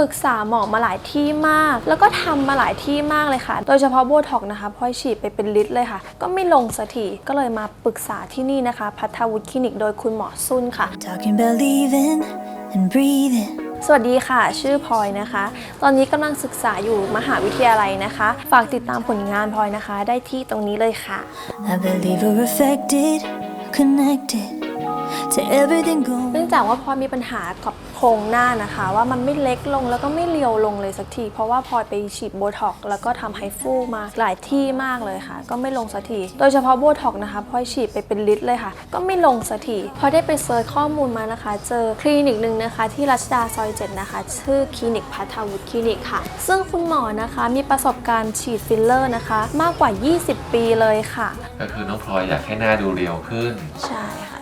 ปรึกษาหมอมาหลายที่มาก แล้วก็ทำมาหลายที่มากเลยค่ะ โดยเฉพาะโบท็อกนะคะพลอยฉีดไปเป็นลิตรเลยค่ะ ก็ไม่ลงสักทีก็เลยมาปรึกษาที่นี่นะคะ พัทวุฒิคลินิกโดยคุณหมอซุนค่ะ Talking about leaving and breathing. สวัสดีค่ะ ชื่อพลอยนะคะ ตอนนี้กำลังศึกษาอยู่มหาวิทยาลัยนะคะ ฝากติดตามผลงานพลอยนะคะ ได้ที่ตรงนี้เลยค่ะ I believe we're affected, connected to everything เนื่อง going. จากว่าพลอยมีปัญหากับโครงหน้านะคะ ว่ามันไม่เล็กลงแล้วก็ไม่เรียวลงเลยสักที เพราะว่าพลอยไปฉีดโบท็อกซ์แล้วก็ทำไฮฟูมาหลายที่มากเลยค่ะ ก็ไม่ลงสักที โดยเฉพาะโบท็อกซ์นะคะพลอยฉีดไปเป็นลิตรเลยค่ะ ก็ไม่ลงสักทีพลอยได้ไปเซิร์ชข้อมูลมานะคะ เจอคลินิกหนึ่งนะคะ ที่รัชดาซอย7นะคะ ชื่อคลินิกพัทวุฒิคลินิกค่ะ ซึ่งคุณหมอนะคะมีประสบการณ์ฉีดฟิลเลอร์นะคะ มากกว่า 20 ปีเลยค่ะ ก็คือน้องพลอยอยากให้หน้าดูเรียวขึ้น ใช่ค่ะ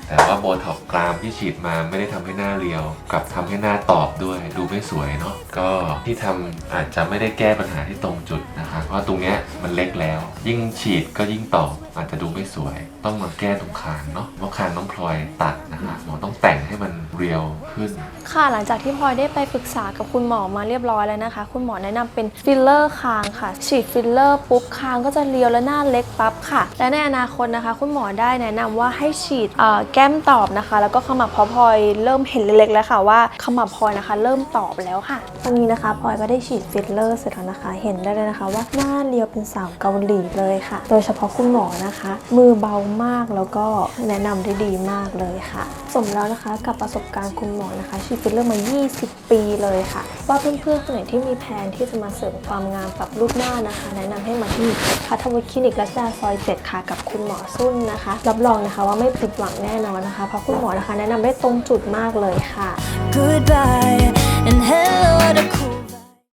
แต่ว่าโบท็อกกรามที่ฉีดมาไม่ได้ทำให้หน้าเรียว กลับทำให้หน้าตอบด้วยดูไม่สวยเนาะก็ที่ทำอาจจะไม่ได้แก้ปัญหาที่ตรงจุดนะคะเพราะตรงเนี้ยมันเล็กแล้ว ยิ่งฉีดก็ยิ่งตอบอาจจะดูไม่สวย ต้องมาแก้ตรงคางเนาะเพราะคางน้องพลอยตัดนะคะหมอต้องแต่งให้มันเรียวขึ้น ค่ะหลังจากที่พลอยได้ไปปรึกษากับคุณหมอมาเรียบร้อยแล้วนะคะ คุณหมอแนะนำเป็นฟิลเลอร์คางค่ะ ฉีดฟิลเลอร์ปุ๊บคางก็จะเรียวและหน้าเล็กปั๊บค่ะ และในอนาคตนะคะ คุณหมอได้แนะนำว่าให้ฉีดเอ่อแก้มตอบนะคะ แล้วก็ขมับพราะพลอยเริ่มเห็นเล็กๆแล้วค่ะว่าขมับพลอยนะคะ เริ่มตอบแล้วค่ะ ตอนนี้นะคะพลอยก็ได้ฉีดฟิลเลอร์เสร็จแล้วนะคะ เห็นได้เลยนะคะ ว่าหน้าเรียวเป็นสาวเกาหลีเลยค่ะ โดยเฉพาะคุณหมอนะคะ มือเบามากแล้วก็แนะนำได้ดีมากเลยค่ะ สมแล้วนะคะกับประสบการณ์คุณหมอนะคะฉีดฟิลเลอร์มา 20 ปีเลยค่ะ ว่าเพื่อนๆคนไหนที่มีแผนที่จะมาเสริมความงามปรับรูปหน้านะคะ แนะนำให้มาที่พัทวุฒิคลินิกรัชดาซอย 7 ค่ะ กับคุณหมอซุ่นนะคะ รับรองนะคะว่าไม่ผิดหวังแน่นอนนะคะ เพราะคุณหมอนะคะ แนะนำได้ตรงจุดมากเลยค่ะ Goodbye